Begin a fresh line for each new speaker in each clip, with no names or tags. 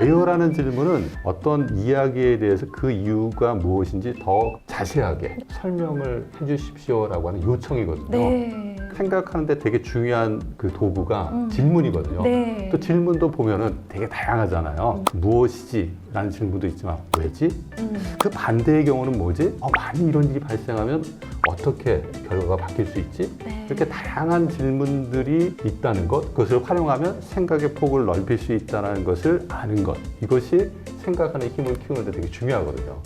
왜요라는 질문은 어떤 이야기에 대해서 그 이유가 무엇인지 더 자세하게 설명을 해주십시오라고 하는 요청이거든요.
네.
생각하는데 되게 중요한 그 도구가
음.
질문이거든요.
네.
또 질문도 보면은 되게 다양하잖아요. 무엇이지? 라는 질문도 있지만 왜지?
음.
그 반대의 경우는 뭐지? 어, 만약 이런 일이 발생하면 어떻게 결과가 바뀔 수 있지?
네.
이렇게 다양한 질문들이 있다는 것, 그것을 활용하면 생각의 폭을 넓힐 수 있다는 것을 아는 것, 이것이 생각하는 힘을 키우는데 되게 중요하거든요.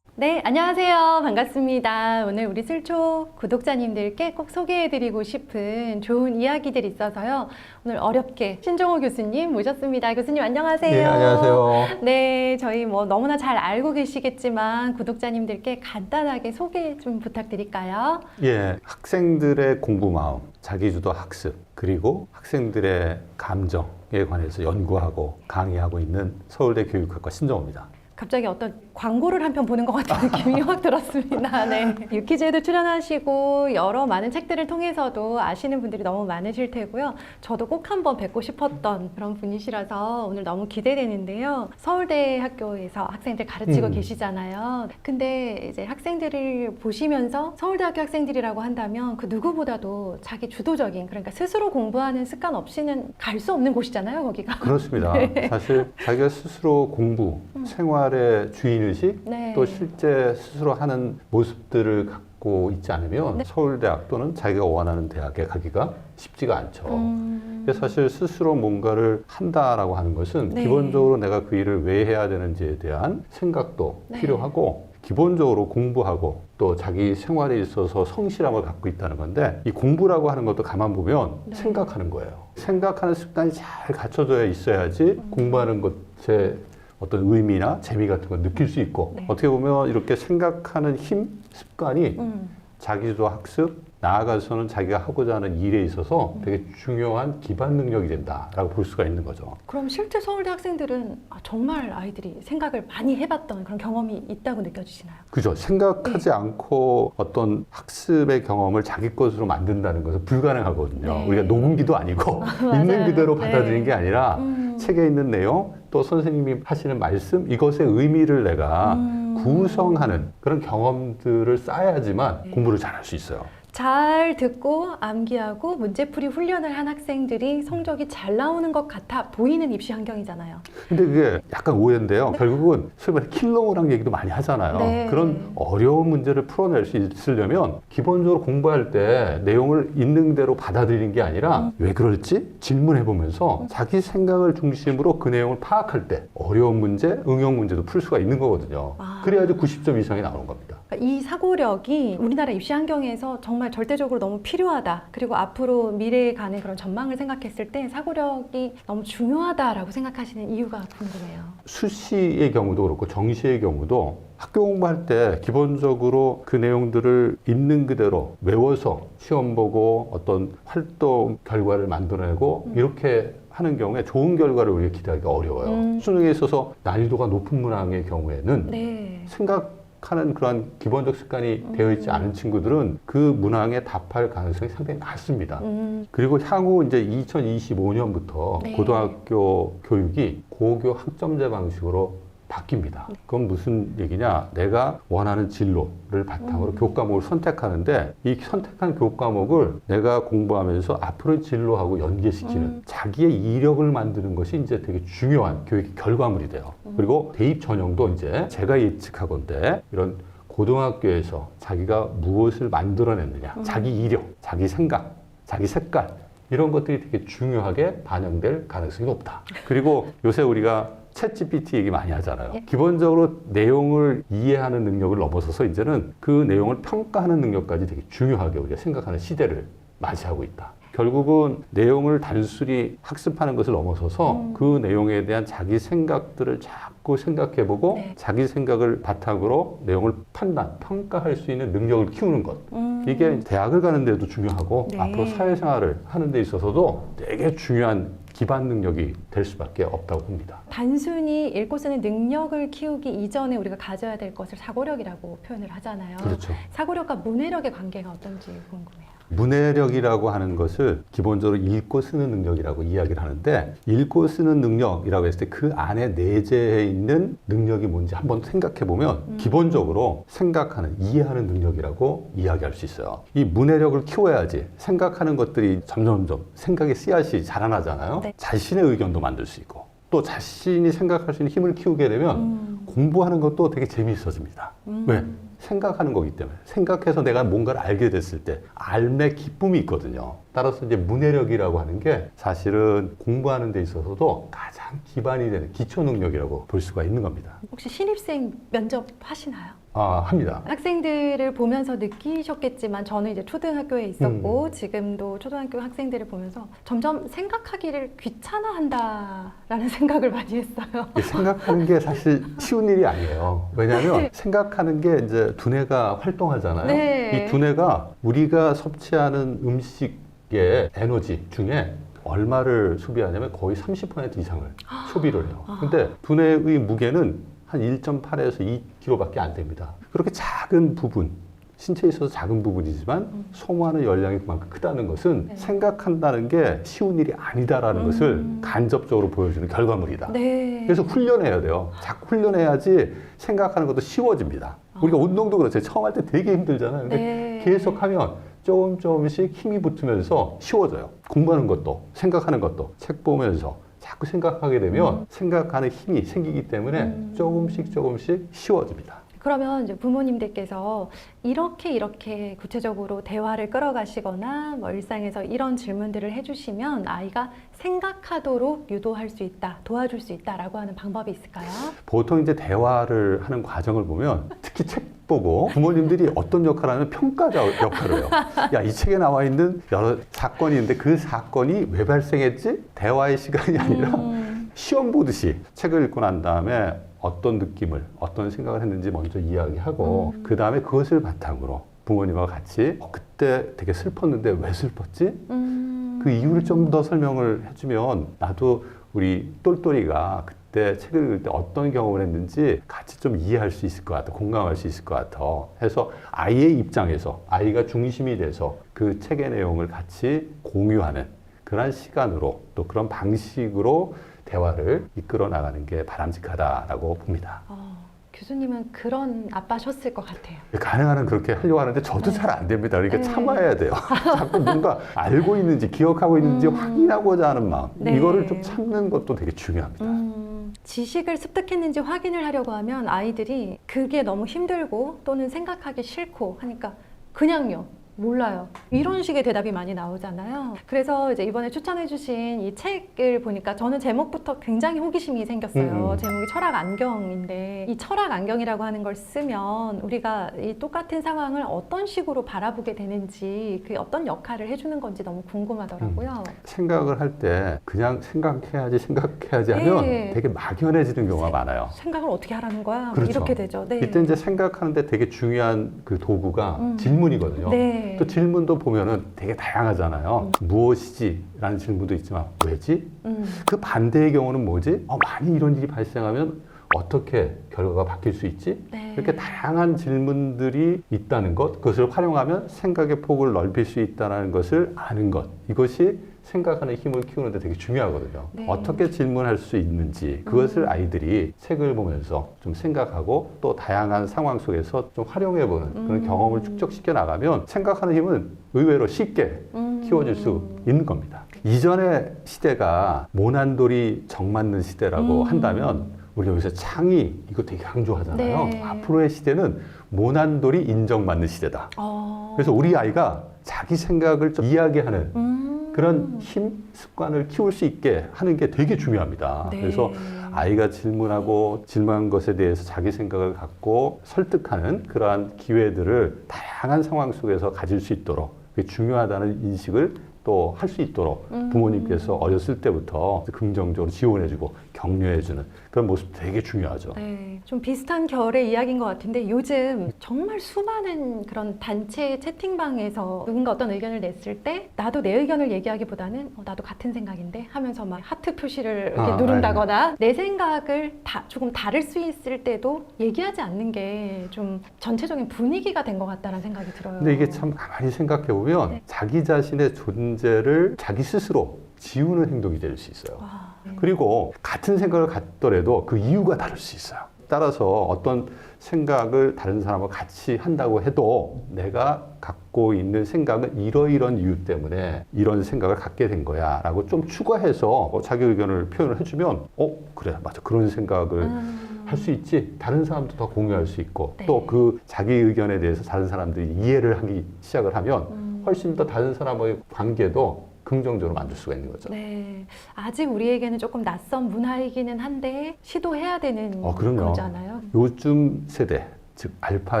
네, 안녕하세요. 반갑습니다. 오늘 우리 술초 구독자님들께 꼭 소개해드리고 싶은 좋은 이야기들이 있어서요. 오늘 어렵게 신종호 교수님 모셨습니다. 교수님 안녕하세요.
네, 안녕하세요.
네, 저희 뭐 너무나 잘 알고 계시겠지만 구독자님들께 간단하게 소개 좀 부탁드릴까요?
예, 학생들의 공부 마음, 자기주도 학습, 그리고 학생들의 감정에 관해서 연구하고 강의하고 있는 서울대 교육학과 신정호입니다.
갑자기 어떤 광고를 한 편 보는 것 같은 느낌이 확 들었습니다. 네. 유키즈에도 출연하시고 여러 많은 책들을 통해서도 아시는 분들이 너무 많으실 테고요. 저도 꼭 한번 뵙고 싶었던 그런 분이시라서 오늘 너무 기대되는데요. 서울대 학교에서 학생들 가르치고
음.
계시잖아요. 근데 이제 학생들을 보시면서 서울대학교 학생들이라고 한다면 그 누구보다도 자기 주도적인 그러니까 스스로 공부하는 습관 없이는 갈 수 없는 곳이잖아요, 거기가.
그렇습니다.
네.
사실 자기가 스스로 공부, 생활의 주인 의식,
네.
또 실제 스스로 하는 모습들을 갖고 있지 않으면
네.
서울대학 또는 자기가 원하는 대학에 가기가 쉽지가 않죠.
음.
사실 스스로 뭔가를 한다라고 하는 것은
네.
기본적으로 내가 그 일을 왜 해야 되는지에 대한 생각도
네.
필요하고 기본적으로 공부하고 또 자기 생활에 있어서 성실함을 갖고 있다는 건데 이 공부라고 하는 것도 가만 보면
네.
생각하는 거예요. 생각하는 습관이 잘 갖춰져 있어야지
음.
공부하는 것에 어떤 의미나 재미 같은 걸 느낄 수 있고
네.
어떻게 보면 이렇게 생각하는 힘, 습관이
음.
자기주도 학습, 나아가서는 자기가 하고자 하는 일에 있어서
음.
되게 중요한 기반 능력이 된다라고 볼 수가 있는 거죠.
그럼 실제 서울대 학생들은 아, 정말 아이들이 생각을 많이 해봤던 그런 경험이 있다고 느껴지시나요?
그죠?
네.
생각하지 않고 어떤 학습의 경험을 자기 것으로 만든다는 것은 불가능하거든요.
네.
우리가 녹음기도 아니고 있는. 그대로
네.
받아들이는 게 아니라
음.
책에 있는 내용 또 선생님이 하시는 말씀 이것의 의미를 내가
음.
구성하는 그런 경험들을 쌓아야지만
네.
공부를 잘할 수 있어요.
잘 듣고 암기하고 문제풀이 훈련을 한 학생들이 성적이 잘 나오는 것 같아 보이는 입시 환경이잖아요.
근데 그게 약간 오해인데요. 결국은 소위 말해 킬러우라는 얘기도 많이 하잖아요.
네.
그런 어려운 문제를 풀어낼 수 있으려면 기본적으로 공부할 때 내용을 있는 대로 받아들이는 게 아니라
음.
왜 그럴지 질문해 보면서 자기 생각을 중심으로 그 내용을 파악할 때 어려운 문제, 응용 문제도 풀 수가 있는 거거든요.
아.
그래야지 90점 이상이 나오는 겁니다.
그러니까 이 사고력이 우리나라 입시 환경에서 정말 절대적으로 너무 필요하다. 그리고 앞으로 미래에 가는 그런 전망을 생각했을 때 사고력이 너무 중요하다라고 생각하시는 이유가 궁금해요.
수시의 경우도 그렇고 정시의 경우도 학교 공부할 때 기본적으로 그 내용들을 있는 그대로 외워서 시험 보고 어떤 활동 결과를 만들어내고 이렇게 하는 경우에 좋은 결과를 우리가 기대하기가 어려워요.
음.
수능에 있어서 난이도가 높은 문항의 경우에는
네.
생각 하는 그런 기본적 습관이
음.
되어 있지 않은 친구들은 그 문항에 답할 가능성이 상당히 낮습니다.
음,
그리고 향후 이제 2025년부터
네.
고등학교 교육이 고교 학점제 방식으로 바뀝니다. 그건 무슨 얘기냐? 내가 원하는 진로를 바탕으로
음.
교과목을 선택하는데 이 선택한 교과목을 내가 공부하면서 앞으로의 진로하고 연계시키는
음.
자기의 이력을 만드는 것이 이제 되게 중요한 교육의 결과물이 돼요.
음.
그리고 대입 전형도 이제 제가 예측하건데 이런 고등학교에서 자기가 무엇을 만들어냈느냐,
음.
자기 이력, 자기 생각, 자기 색깔 이런 것들이 되게 중요하게 반영될 가능성이 높다. 그리고 요새 우리가 챗 GPT 얘기 많이 하잖아요.
예.
기본적으로 내용을 이해하는 능력을 넘어서서 이제는 그 내용을 평가하는 능력까지 되게 중요하게 우리가 생각하는 시대를 맞이하고 있다. 결국은 내용을 단순히 학습하는 것을 넘어서서
음.
그 내용에 대한 자기 생각들을 자꾸 생각해보고
네.
자기 생각을 바탕으로 내용을 판단, 평가할 수 있는 능력을 키우는 것.
음.
이게 대학을 가는 데도 중요하고
네.
앞으로 사회생활을 하는 데 있어서도 되게 중요한 기반 능력이 될 수밖에 없다고 봅니다.
단순히 읽고 쓰는 능력을 키우기 이전에 우리가 가져야 될 것을 사고력이라고 표현을 하잖아요.
그렇죠.
사고력과 문해력의 관계가 어떤지 궁금해요.
문해력이라고 하는 것을 기본적으로 읽고 쓰는 능력이라고 이야기를 하는데 읽고 쓰는 능력이라고 했을 때 그 안에 내재해 있는 능력이 뭔지 한번 생각해 보면 기본적으로 생각하는 이해하는 능력이라고 이야기할 수 있어요. 이 문해력을 키워야지 생각하는 것들이 점점점 생각의 씨앗이 자라나잖아요.
네.
자신의 의견도 만들 수 있고 또 자신이 생각할 수 있는 힘을 키우게 되면
음.
공부하는 것도 되게 재미있어집니다.
음.
왜? 생각하는 거기 때문에 생각해서 내가 뭔가를 알게 됐을 때 알매 기쁨이 있거든요. 따라서 이제 문해력이라고 하는 게 사실은 공부하는 데 있어서도 가장 기반이 되는 기초 능력이라고 볼 수가 있는 겁니다.
혹시 신입생 면접 하시나요?
아 합니다.
학생들을 보면서 느끼셨겠지만 저는 이제 초등학교에 있었고 지금도 초등학교 학생들을 보면서 점점 생각하기를 귀찮아한다라는 생각을 많이 했어요.
이 생각하는 게 사실 쉬운 일이 아니에요. 왜냐하면 생각하는 게 이제 두뇌가 활동하잖아요.
네.
이 두뇌가 우리가 섭취하는 음식의 에너지 중에 얼마를 소비하냐면 거의 30% 이상을 소비를 해요. 근데 두뇌의 무게는 한 1.8에서 2kg밖에 안 됩니다. 그렇게 작은 부분, 신체에 있어서 작은 부분이지만 소모하는 열량이 그만큼 크다는 것은
네.
생각한다는 게 쉬운 일이 아니다라는
음.
것을 간접적으로 보여주는 결과물이다.
네.
그래서 훈련해야 돼요. 자꾸 훈련해야지 생각하는 것도 쉬워집니다. 우리가 운동도 그렇죠. 처음 할 때 되게 힘들잖아요. 근데
네.
계속 하면 조금 조금씩 힘이 붙으면서 쉬워져요. 공부하는 것도, 생각하는 것도, 책 보면서 자꾸 생각하게 되면 생각하는 힘이 생기기 때문에
음.
조금씩 조금씩 쉬워집니다.
그러면 이제 부모님들께서 이렇게 이렇게 구체적으로 대화를 끌어가시거나 뭐 일상에서 이런 질문들을 해주시면 아이가 생각하도록 유도할 수 있다, 도와줄 수 있다라고 하는 방법이 있을까요?
보통 이제 대화를 하는 과정을 보면 특히 책 보고 부모님들이 어떤 역할을 하면 평가자 역할을 해요. 야, 이 책에 나와 있는 여러 사건이 있는데 그 사건이 왜 발생했지? 대화의 시간이 아니라
음,
시험 보듯이 책을 읽고 난 다음에 어떤 느낌을, 어떤 생각을 했는지 먼저 이야기하고
음.
그 다음에 그것을 바탕으로 부모님과 같이 어, 그때 되게 슬펐는데 왜 슬펐지?
음,
그 이유를 좀 더 설명을 해주면 나도 우리 똘똘이가 그때 책을 읽을 때 어떤 경험을 했는지 같이 좀 이해할 수 있을 것 같아, 공감할 수 있을 것 같아. 해서 아이의 입장에서 아이가 중심이 돼서 그 책의 내용을 같이 공유하는 그런 시간으로 또 그런 방식으로 대화를 이끌어 나가는 게 바람직하다라고 봅니다.
어, 교수님은 그런 아빠셨을 것 같아요.
가능한 한 그렇게 하려고 하는데 저도 잘 안 됩니다. 그러니까
네.
참아야 돼요. 자꾸 뭔가 알고 있는지 기억하고 있는지
음.
확인하고자 하는 마음.
네.
이거를 좀 참는 것도 되게 중요합니다.
음, 지식을 습득했는지 확인을 하려고 하면 아이들이 그게 너무 힘들고 또는 생각하기 싫고 하니까 그냥요. 몰라요. 이런 식의 대답이 많이 나오잖아요. 그래서 이제 이번에 추천해주신 이 책을 보니까 저는 제목부터 굉장히 호기심이 생겼어요.
음, 음.
제목이 철학 안경인데 이 철학 안경이라고 하는 걸 쓰면 우리가 이 똑같은 상황을 어떤 식으로 바라보게 되는지 그 어떤 역할을 해주는 건지 너무 궁금하더라고요.
생각을 할 때 그냥 생각해야지 생각해야지 하면
네.
되게 막연해지는 경우가 많아요.
생각을 어떻게 하라는 거야? 뭐
그렇죠.
이렇게 되죠. 네.
이때 이제 생각하는데 되게 중요한 그 도구가
음.
질문이거든요.
네.
또 질문도 보면은 되게 다양하잖아요. 무엇이지? 라는 질문도 있지만 왜지?
음.
그 반대의 경우는 뭐지? 어, 많이 이런 일이 발생하면 어떻게 결과가 바뀔 수 있지?
네.
이렇게 다양한 질문들이 있다는 것, 그것을 활용하면 생각의 폭을 넓힐 수 있다는 것을 아는 것, 이것이 생각하는 힘을 키우는데 되게 중요하거든요.
네.
어떻게 질문할 수 있는지 그것을
음.
아이들이 책을 보면서 좀 생각하고 또 다양한 상황 속에서 좀 활용해보는 그런
음.
경험을 축적시켜 나가면 생각하는 힘은 의외로 쉽게
음.
키워질 수 있는 겁니다. 이전의 시대가 모난돌이 정 맞는 시대라고
음.
한다면 우리 여기서 창의 이거 되게 강조하잖아요.
네.
앞으로의 시대는 모난돌이 인정받는 시대다.
어.
그래서 우리 아이가 자기 생각을 좀 이야기하는
음.
그런 힘 습관을 키울 수 있게 하는 게 되게 중요합니다.
네.
그래서 아이가 질문하고 질문한 것에 대해서 자기 생각을 갖고 설득하는 그러한 기회들을 다양한 상황 속에서 가질 수 있도록 그게 중요하다는 인식을 또 할 수 있도록
음.
부모님께서 어렸을 때부터 긍정적으로 지원해주고 격려해주는 그런 모습 되게 중요하죠.
네, 좀 비슷한 결의 이야기인 것 같은데 요즘 정말 수많은 그런 단체 채팅방에서 누군가 어떤 의견을 냈을 때 나도 내 의견을 얘기하기보다는 어, 나도 같은 생각인데 하면서 막 하트 표시를 이렇게
아,
누른다거나 내 생각을 다 조금 다를 수 있을 때도 얘기하지 않는 게 좀 전체적인 분위기가 된 것 같다는 생각이 들어요.
근데 이게 참 가만히 생각해 보면
네.
자기 자신의 존재를 자기 스스로 지우는 행동이 될 수 있어요.
와, 네.
그리고 같은 생각을 갖더라도 그 이유가 다를 수 있어요. 따라서 어떤 생각을 다른 사람과 같이 한다고 해도 내가 갖고 있는 생각은 이러이런 이유 때문에 이런 생각을 갖게 된 거야 라고 좀 추가해서 어, 자기 의견을 표현을 해주면 어 그래 맞아 그런 생각을
음,
할수 있지 다른 사람도 더 공유할 수 있고
네.
또그 자기 의견에 대해서 다른 사람들이 이해를 하기 시작을 하면
음.
훨씬 더 다른 사람과의 관계도 긍정적으로 만들 수가 있는 거죠.
네, 아직 우리에게는 조금 낯선 문화이기는 한데 시도해야 되는
어, 그럼요.
거잖아요.
요즘 세대, 즉 알파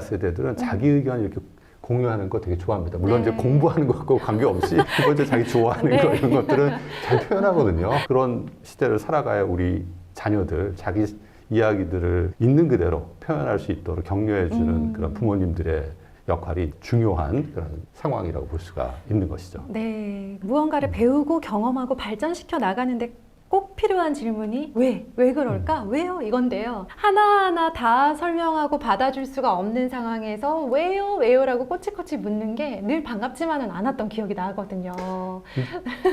세대들은 자기 의견 이렇게 공유하는 거 되게 좋아합니다. 물론
음. 네.
이제 공부하는 것과 관계없이 두 번째 자기 좋아하는
네.
거 이런 것들은 잘 표현하거든요. 그런 시대를 살아가야 우리 자녀들 자기 이야기들을 있는 그대로 표현할 수 있도록 격려해 주는
음.
그런 부모님들의 역할이 중요한 그런 상황이라고 볼 수가 있는 것이죠.
네, 무언가를 배우고 경험하고 발전시켜 나가는데 꼭 필요한 질문이 왜? 왜 그럴까? 왜요? 이건데요. 하나하나 다 설명하고 받아줄 수가 없는 상황에서 왜요? 왜요? 라고 꼬치꼬치 묻는 게 늘 반갑지만은 않았던 기억이 나거든요.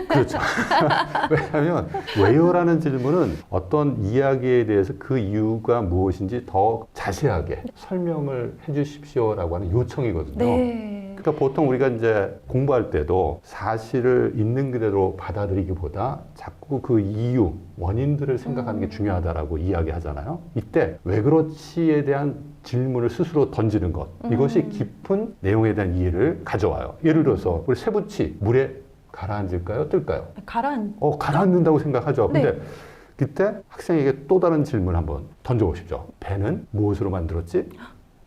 그렇죠. 왜냐하면 왜요라는 질문은 어떤 이야기에 대해서 그 이유가 무엇인지 더 자세하게 설명을 해주십시오라고 하는 요청이거든요.
네.
그러니까 보통 우리가 이제 공부할 때도 사실을 있는 그대로 받아들이기보다 자꾸 그 이유, 원인들을 생각하는 게 중요하다라고 이야기하잖아요. 이때 왜 그렇지에 대한 질문을 스스로 던지는 것. 이것이
음.
깊은 내용에 대한 이해를 가져와요. 예를 들어서 우리 세부치 물에 가라앉을까요? 뜰까요?
가란.
어, 가라앉는다고 생각하죠. 근데
네.
그때 학생에게 또 다른 질문 한번 던져보십시오. 배는 무엇으로 만들었지?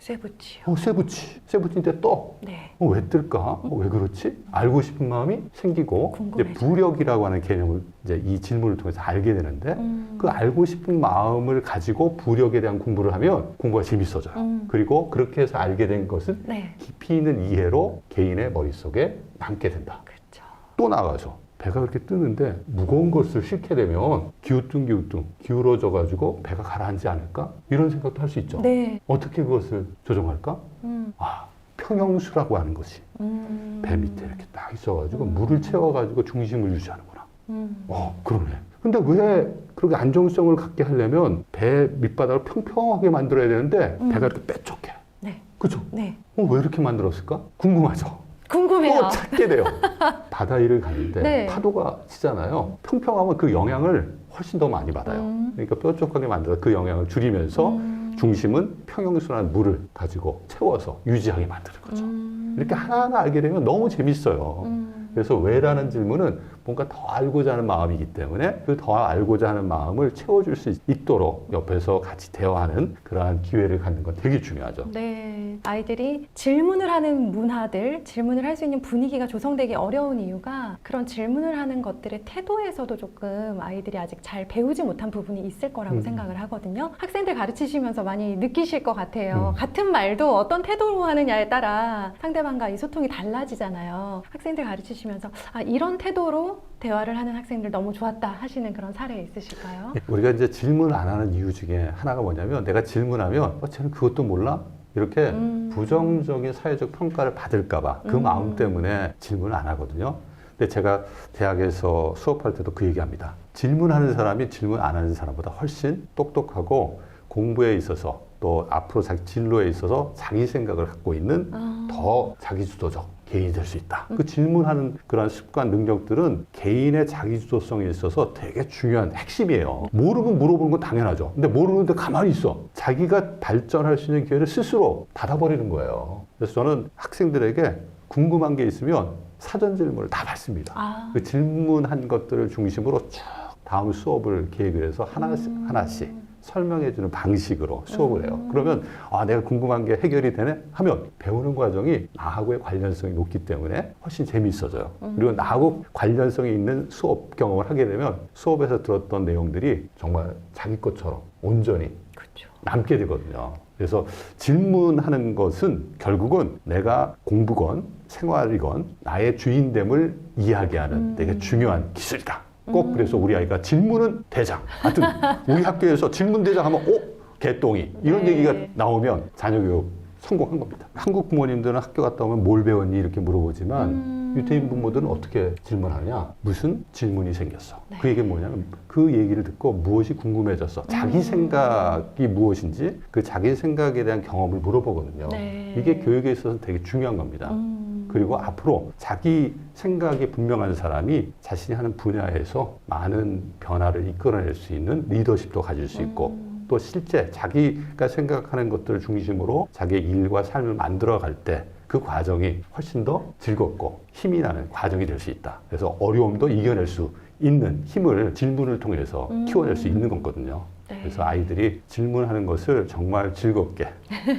쇠붙이요.
어, 세부치. 세부치인데 떠.
네.
어, 왜 뜰까? 어, 왜 그렇지? 알고 싶은 마음이 생기고 이제
궁금해져.
부력이라고 하는 개념을 이제 이 질문을 통해서 알게 되는데
음.
그 알고 싶은 마음을 가지고 부력에 대한 공부를 하면 공부가 재밌어져요.
음.
그리고 그렇게 해서 알게 된 것은
네.
깊이 있는 이해로 개인의 머릿속에 남게 된다.
그렇죠.
또 나가서 배가 그렇게 뜨는데 무거운 것을 싣게 되면 기우뚱 기우뚱 기울어져 가지고 배가 가라앉지 않을까? 이런 생각도 할 수 있죠.
네.
어떻게 그것을 조정할까?
음.
아, 평형수라고 하는 것이
음.
배 밑에 이렇게 딱 있어가지고
음.
물을 채워가지고 중심을 유지하는구나.
음.
어, 그러네. 근데 왜 그렇게 안정성을 갖게 하려면 배 밑바닥을 평평하게 만들어야 되는데
음.
배가 이렇게 빼쪽해.
네.
그죠?
네.
어, 왜 이렇게 만들었을까? 궁금하죠?
궁금해요.
또 찾게 돼요. 바다 위를 가는데
네.
파도가 치잖아요. 평평하면 그 영향을 훨씬 더 많이 받아요.
음.
그러니까 뾰족하게 만들어 그 영향을 줄이면서
음.
중심은 평형순환 물을 가지고 채워서 유지하게 만드는 거죠.
음.
이렇게 하나하나 알게 되면 너무 재밌어요.
음.
그래서 왜라는 질문은 뭔가 더 알고자 하는 마음이기 때문에 그 더 알고자 하는 마음을 채워줄 수 있도록 옆에서 같이 대화하는 그러한 기회를 갖는 건 되게 중요하죠.
네, 아이들이 질문을 하는 문화들, 질문을 할 수 있는 분위기가 조성되기 어려운 이유가 그런 질문을 하는 것들의 태도에서도 조금 아이들이 아직 잘 배우지 못한 부분이 있을 거라고
음.
생각을 하거든요. 학생들 가르치시면서 많이 느끼실 것 같아요.
음.
같은 말도 어떤 태도로 하느냐에 따라 상대방과 이 소통이 달라지잖아요. 학생들 가르치시면서 아, 이런 태도로 대화를 하는 학생들 너무 좋았다 하시는 그런 사례 있으실까요?
우리가 이제 질문을 안 하는 이유 중에 하나가 뭐냐면 내가 질문하면 어, 쟤는 그것도 몰라? 이렇게
음.
부정적인 사회적 평가를 받을까봐 그
음.
마음 때문에 질문을 안 하거든요. 근데 제가 대학에서 수업할 때도 그 얘기합니다. 질문하는 사람이 질문 안 하는 사람보다 훨씬 똑똑하고 공부에 있어서 또 앞으로 자기 진로에 있어서 자기 생각을 갖고 있는
아.
더 자기 주도적 개인이 될 수 있다. 그 질문하는 그런 습관, 능력들은 개인의 자기주도성에 있어서 되게 중요한 핵심이에요. 모르면 물어보는 건 당연하죠. 근데 모르는데 가만히 있어. 자기가 발전할 수 있는 기회를 스스로 닫아버리는 거예요. 그래서 저는 학생들에게 궁금한 게 있으면 사전 질문을 다 받습니다.
아.
그 질문한 것들을 중심으로 쭉 다음 수업을 계획을 해서 하나씩,
음.
하나씩 설명해주는 방식으로 수업을 해요.
음.
그러면 아 내가 궁금한 게 해결이 되네 하면 배우는 과정이 나하고의 관련성이 높기 때문에 훨씬 재미있어져요.
음.
그리고 나하고 관련성이 있는 수업 경험을 하게 되면 수업에서 들었던 내용들이 정말 자기 것처럼 온전히
그렇죠.
남게 되거든요. 그래서 질문하는 것은 결국은 내가 공부건 생활이건 나의 주인됨을 이야기하는
음.
되게 중요한 기술이다. 꼭
음.
그래서 우리 아이가 질문은 대장. 하여튼 우리 학교에서 질문 대장 하면 오 개똥이 이런
네.
얘기가 나오면 자녀 교육 성공한 겁니다. 한국 부모님들은 학교 갔다 오면 뭘 배웠니 이렇게 물어보지만
음.
유태인 부모들은 어떻게 질문하냐? 무슨 질문이 생겼어?
네.
그 얘기 뭐냐면 그 얘기를 듣고 무엇이 궁금해졌어? 자기
음.
생각이 무엇인지 그 자기 생각에 대한 경험을 물어보거든요.
네.
이게 교육에 있어서 되게 중요한 겁니다.
음.
그리고 앞으로 자기 생각이 분명한 사람이 자신이 하는 분야에서 많은 변화를 이끌어낼 수 있는 리더십도 가질 수 있고
음.
또 실제 자기가 생각하는 것들을 중심으로 자기의 일과 삶을 만들어 갈 때 그 과정이 훨씬 더 즐겁고 힘이 나는 과정이 될 수 있다. 그래서 어려움도 이겨낼 수 있는 힘을 질문을 통해서
음.
키워낼 수 있는 거거든요.
네.
그래서 아이들이 질문하는 것을 정말 즐겁게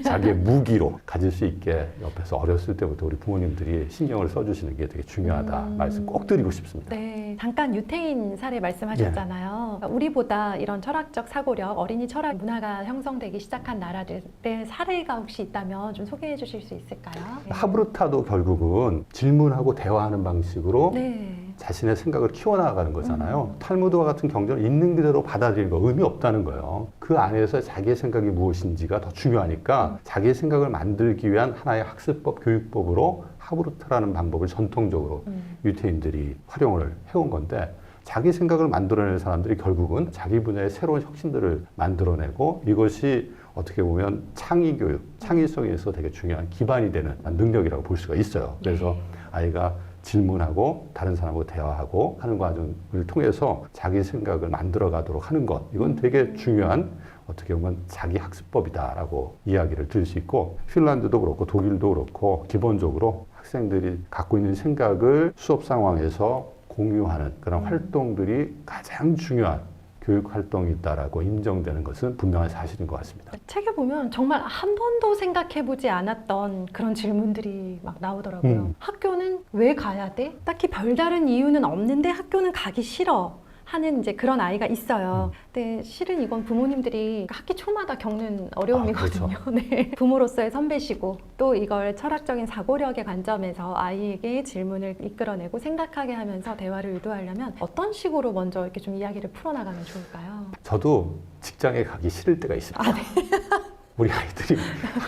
자기의 무기로 가질 수 있게 옆에서 어렸을 때부터 우리 부모님들이 신경을 써주시는 게 되게 중요하다
음.
말씀 꼭 드리고 싶습니다.
네, 잠깐 유태인 사례 말씀하셨잖아요.
예.
우리보다 이런 철학적 사고력, 어린이 철학 문화가 형성되기 시작한 나라들의 사례가 혹시 있다면 좀 소개해 주실 수 있을까요? 네.
하브루타도 결국은 질문하고 대화하는 방식으로
네.
자신의 생각을 키워나가는 거잖아요.
음.
탈무드와 같은 경전을 있는 그대로 받아들이는 거 의미 없다는 거예요. 그 안에서 자기의 생각이 무엇인지가 더 중요하니까 자기의 생각을 만들기 위한 하나의 학습법, 교육법으로 하브루타라는 방법을 전통적으로
음.
유태인들이 활용을 해온 건데 자기 생각을 만들어내는 사람들이 결국은 자기 분야의 새로운 혁신들을 만들어내고 이것이 어떻게 보면 창의 교육, 창의성에서 되게 중요한 기반이 되는 능력이라고 볼 수가 있어요. 그래서
네.
아이가 질문하고 다른 사람하고 대화하고 하는 과정을 통해서 자기 생각을 만들어 가도록 하는 것 이건 되게 중요한 어떻게 보면 자기 학습법이다라고 이야기를 들을 수 있고 핀란드도 그렇고 독일도 그렇고 기본적으로 학생들이 갖고 있는 생각을 수업 상황에서 공유하는 그런
음.
활동들이 가장 중요한 교육 활동이다라고 인정되는 것은 분명한 사실인 것 같습니다.
책에 보면 정말 한 번도 생각해 보지 않았던 그런 질문들이 막 나오더라고요.
음.
학교는 왜 가야 돼? 딱히 별다른 이유는 없는데 학교는 가기 싫어. 하는 이제 그런 아이가 있어요.
음.
근데 실은 이건 부모님들이 학기 초마다 겪는 어려움이거든요.
아, 그렇죠.
네. 부모로서의 선배시고 또 이걸 철학적인 사고력의 관점에서 아이에게 질문을 이끌어내고 생각하게 하면서 대화를 유도하려면 어떤 식으로 먼저 이렇게 좀 이야기를 풀어나가면 좋을까요?
저도 직장에 가기 싫을 때가 있습니다.
아, 네.
우리 아이들이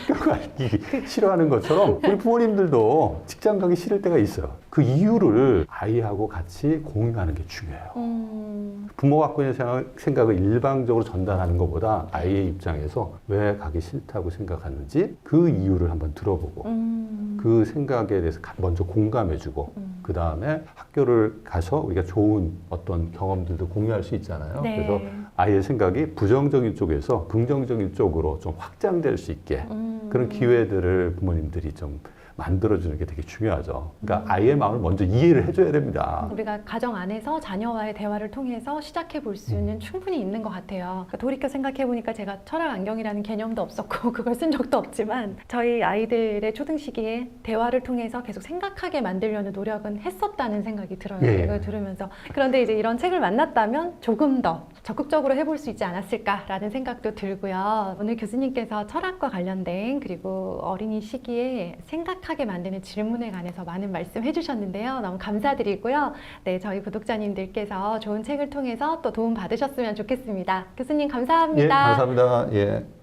학교 가기 싫어하는 것처럼 우리 부모님들도 직장 가기 싫을 때가 있어요. 그 이유를 아이하고 같이 공유하는 게 중요해요.
음,
부모가 갖고 있는 생각- 생각을 일방적으로 전달하는 것보다 아이의 입장에서 왜 가기 싫다고 생각하는지 그 이유를 한번 들어보고
음,
그 생각에 대해서 가- 먼저 공감해주고
음.
그 다음에 학교를 가서 우리가 좋은 어떤 경험들도 공유할 수 있잖아요.
네.
그래서 아이의 생각이 부정적인 쪽에서 긍정적인 쪽으로 좀 확장될 수 있게
음.
그런 기회들을 부모님들이 좀 만들어주는 게 되게 중요하죠. 그러니까
음.
아이의 마음을 먼저 이해를 해줘야 됩니다.
우리가 가정 안에서 자녀와의 대화를 통해서 시작해 볼 수는 충분히 있는 것 같아요. 그러니까 돌이켜 생각해 보니까 제가 철학 안경이라는 개념도 없었고 그걸 쓴 적도 없지만 저희 아이들의 초등 시기에 대화를 통해서 계속 생각하게 만들려는 노력은 했었다는 생각이 들어요.
예.
이걸 들으면서 그런데 이제 이런 책을 만났다면 조금 더 적극적으로 해볼 수 있지 않았을까라는 생각도 들고요. 오늘 교수님께서 철학과 관련된 그리고 어린이 시기에 생각하게 만드는 질문에 관해서 많은 말씀 해 주셨는데요. 너무 감사드리고요. 네, 저희 구독자님들께서 좋은 책을 통해서 또 도움 받으셨으면 좋겠습니다. 교수님 감사합니다.
예, 감사합니다. 예.